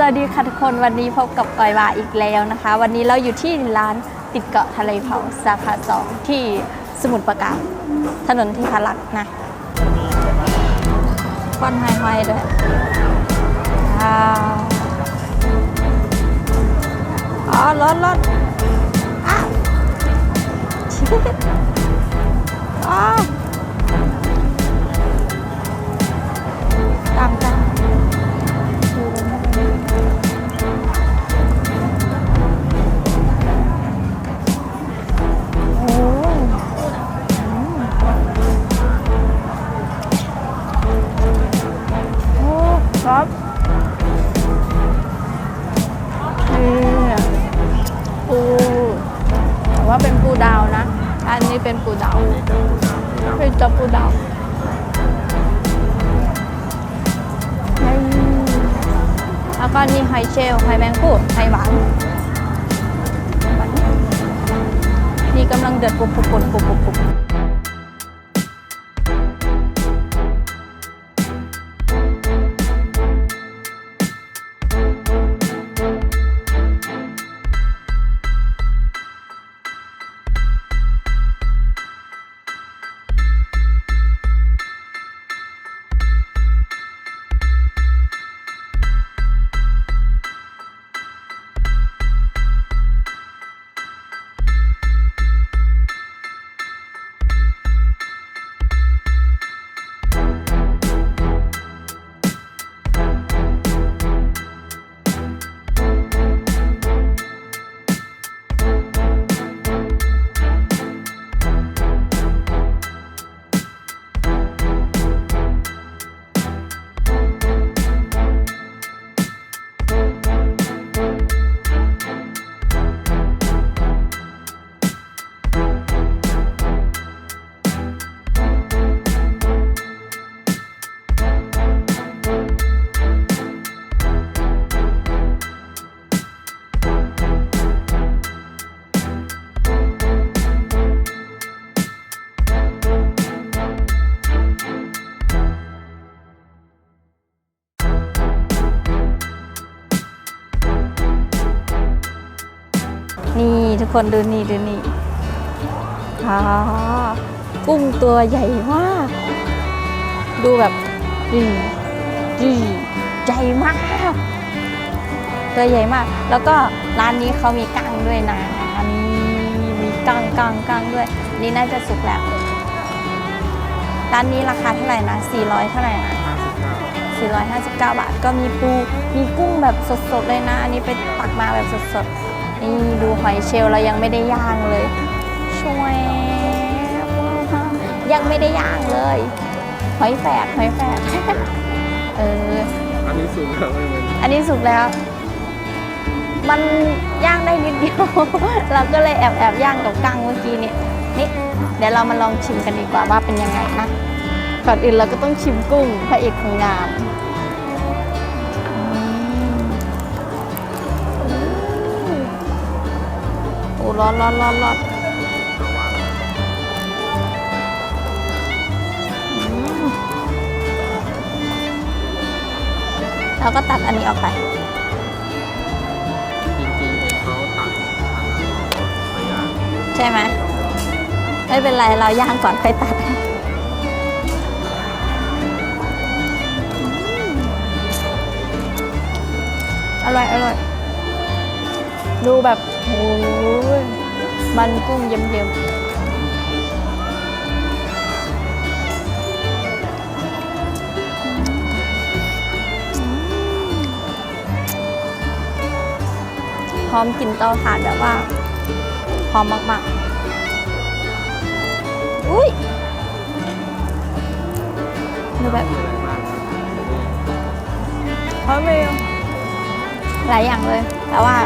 สวัสดีค่ะทุกคนวันนี้พบกับกอยวาอีกแล้วนะคะ วันนี้เราอยู่ที่ร้านติดเกาะทะเลเผาสาขาสองที่สมุทรปราการถนนที่พลักษ์นะควันไฮไฮด้วยว้าวอ๋อรถรถอ้าวอ้า ครับนี่ปูแต่ว่าเป็นปูดาวนะ อันนี้เป็นปูดาวเป็นจับปูดาวแล้วก็นี่หอยเชลล์หอยแมงปูหอยหวานนี่กำลังเดือดปุบปุบปุบปุบปุบ ทุกคนดูนี่ดูนี่อ่ากุ้งตัวใหญ่มาก ดูแบบดีดีใหญ่มาก ตัวใหญ่มาก แล้วก็ร้านนี้เขามีกั้งด้วยนะนี่มีกั้งกั้งกั้งด้วย นี่น่าจะสุกแล้วร้านนี้ราคาเท่าไหร่นะ 400 เท่าไหร่นะ 459 บาท ก็มีปู มีกุ้งแบบสดๆเลยนะ อันนี้ไปตักมาแบบสดๆ นี่ดูหอยเชลล์เรายังไม่ได้ย่างเลยช่วยยังไม่ได้ย่างเลย หอยแฝกหอยแฝกเอออันนี้สูงแล้วไหมอันนี้สุกแล้ว มันย่างได้นิดเดียว เราก็เลยแอบแอบย่างกับกั้งเมื่อกี้นี่นี่เดี๋ยวเรามาลองชิมกันดีกว่าว่าเป็นยังไงนะก่อนอื่นเราก็ต้องชิมกุ้งพระเอกของงาน ร้อนร้อนร้อนร้อนอืมเราก็ตัดอันนี้ออกไป จริงๆที่เขาตัดอันนั้นออกไปย่างใช่ไหมไม่เป็นไร เราย่างก่อนค่อยตัด อร่อย อร่อย ดูแบบโอ้ย มันกุ้งเยิ้มๆหอมกลิ่นเตาถ่านแบบว่าหอมมากๆ อุ้ยดูแบบอะไรบ้างครับเขามีหลายอย่างเลย แต่ว่า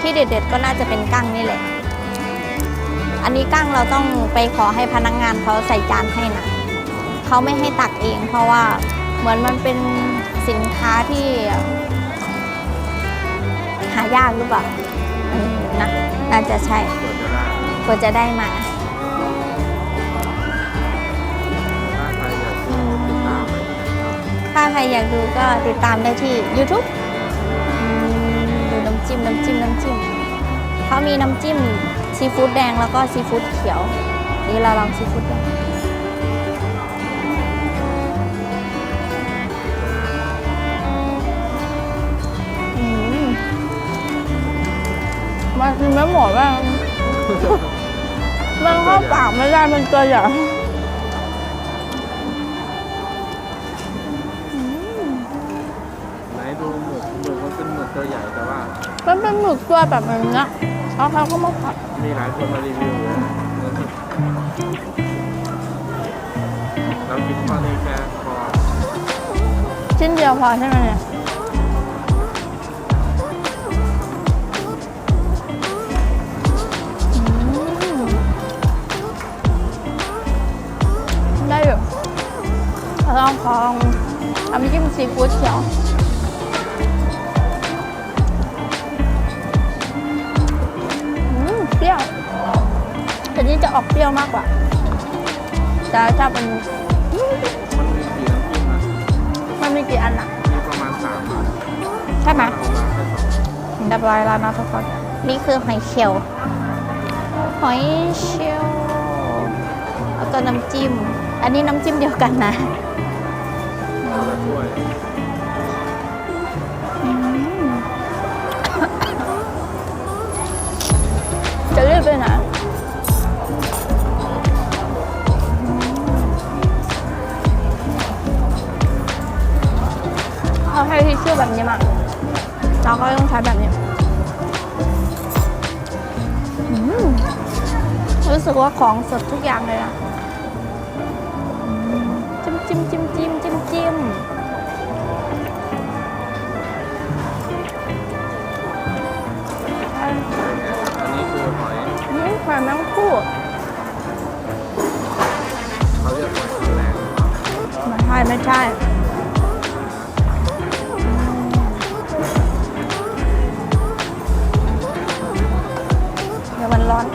ที่เด็ดๆก็น่าจะเป็นกั้งนี่แหละ อันนี้กั้งเราต้องไปขอให้พนักงานเขาใส่จานให้นะเขาไม่ให้ตักเอง เพราะว่าเหมือนมันเป็นสินค้าที่ หายากหรือเปล่าเออนะน่าจะใช่กว่าจะได้กว่าจะได้มาถ้าใครอยากดูติดตามไปนะครับถ้าใครอยากดูก็ติดตามได้ที่ YouTube อน้ำจิ้มเขามีน้ำจิ้ม ซีฟู้ดแดงแล้วก็ซีฟู้ดเขียว นี่เราลองซีฟู้ดแดงอืมมันกินไม่หมดว่ามันเข้าปากไม่ได้มันตัวใหญ่อืมไหนดูหมึกหมึกมันเป็นหมึกตัวใหญ่แต่ว่า มันเป็นหมึกตัวแบบนี้ นะแล้วเขาก็มาผัดมีหลายคนมารีวิวเลยนะเรากินข้าวนี้แค่พอชิ้นเดียวพอใช่ไหมเนี่ยได้อยู่ลองของทำจิ้มซีฟู้ดเขียว นี่จะออกเปรี้ยวมากกว่าแต่ถ้าเป็นมันมีกี่น้ำจิ้มนะมันมีกี่อันอะมีประมาณสามอันใช่ไหมเรามาแค่สองเรียบร้อยแล้วนะทุกคนนี่คือหอยเชลล์หอยเชลล์แล้วก็น้ำจิ้ม อันนี้น้ำจิ้มเดียวกันนะาติแบบนี้รู้สึกว่าของสดทุกอย่างเลยนะ อน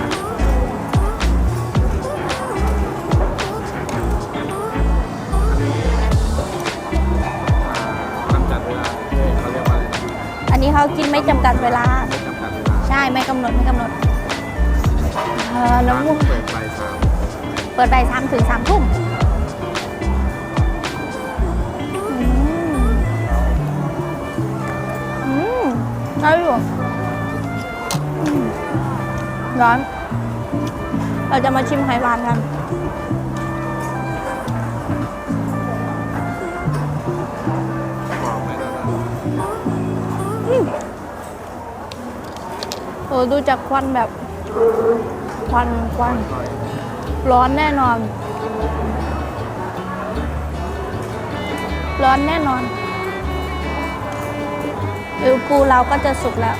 กำจัดเวลาเฮ้ยเขาเรียกว่าอะไรนะอันนี้เขากินไม่จำกัดเวลา ไม่จำกัดเวลาใช่ไม่กำหนดไม่กำหนดเออร้านน้ำมูกเปิดบ่ายสามเปิดบ่ายสามถึงสามทุ่มอืมอืมได้อยู่อืม ร้อน เราจะมาชิมไข่หวานกันบอกไม่ได้นะโอ้ดูจากควันแบบ ควันควัน ร้อนแน่นอน ร้อนแน่นอนเอวปูเราก็จะสุกแล้ว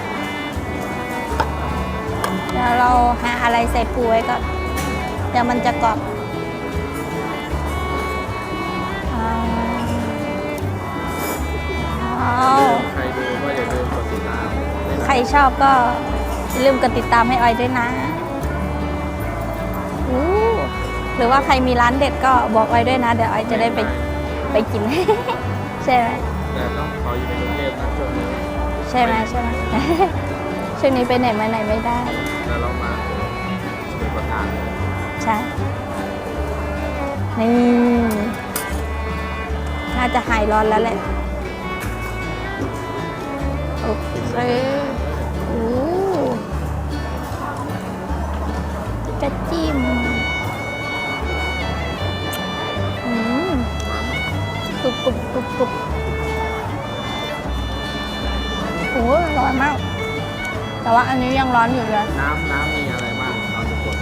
เดี๋ยวเราหาอะไรใส่ปูไว้ก่อนเดี๋ยวมันจะกรอบอ้าวอ้าวใครดูก็อย่าลืมกดติดตามด้วยนะใครชอบก็อย่าลืมกดติดตามให้ออยด้วยนะอู้หรือว่าใครมีร้านเด็ดก็บอกออยด้วยนะ เดี๋ยวออยจะได้ไปไปกิน ใช่ไหมแต่ต้องขออยู่ในกรุงเทพนะช่วงนี้ใช่ไหมใช่ไหมช่วงนี้ไปไหนมาไหนไม่ได้ แล้วเรามาเป็นประธานใช่ นี่ น่าจะหายร้อนแล้วแหละ โอเค ว่าอันนี้ยังร้อนอยู่เลย น้ำน้ำมีอะไรบ้างเราจะกด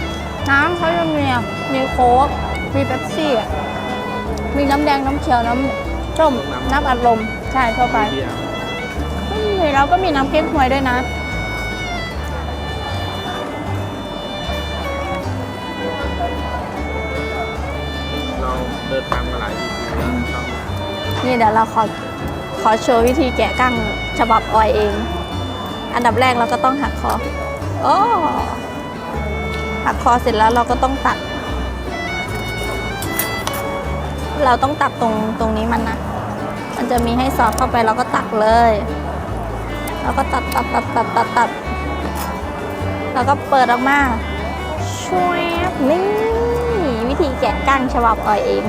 น้ำเขาจะมีอะมีโค้กมีเป๊ปซี่อะมีน้ำแดงน้ำเขียวน้ำส้มน้ำอัดลมใช่ทั่วไปเบียร์ไม่มีแล้วก็มีน้ำเก๊กฮวยด้วยนะ เราเดินทางมาหลาย EP แล้วนะครับ นี่เดี๋ยวเราขอขอโชว์วิธีแกะกั้งฉบับออยเอง อันดับแรกเราก็ต้องหักคอโอ้หักคอเสร็จแล้วเราก็ต้องตัด เราต้องตัดตรงตรงนี้มันนะมันจะมีให้สอดเข้าไปเราก็ตักเลยแล้วก็ตัดตัดตัดตัดตัดตัดแล้วก็เปิดออกมาช่วยนี่วิธีแกะก้างฉบับออยเอง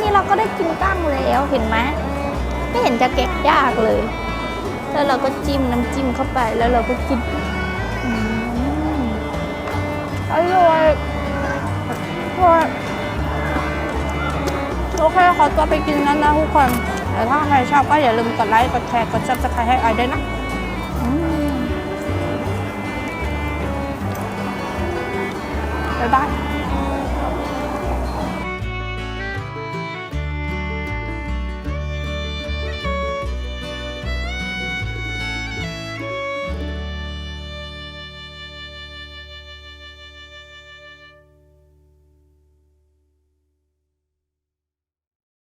นี่แค่นี้เราก็ได้กินกั้งแล้วเห็นไหมไม่เห็นจะแกะยากเลย แล้วเราก็จิ้มน้ำจิ้มเข้าไปแล้วเราก็กินอร่อยอร่อยโอเคขอตัวไปกินนั้นนะทุกคนแต่ถ้าใครชอบก็อย่าลืมกดไลค์กดแชร์กดซับสไครต์ให้ออยด้วยนะบ๊ายบาย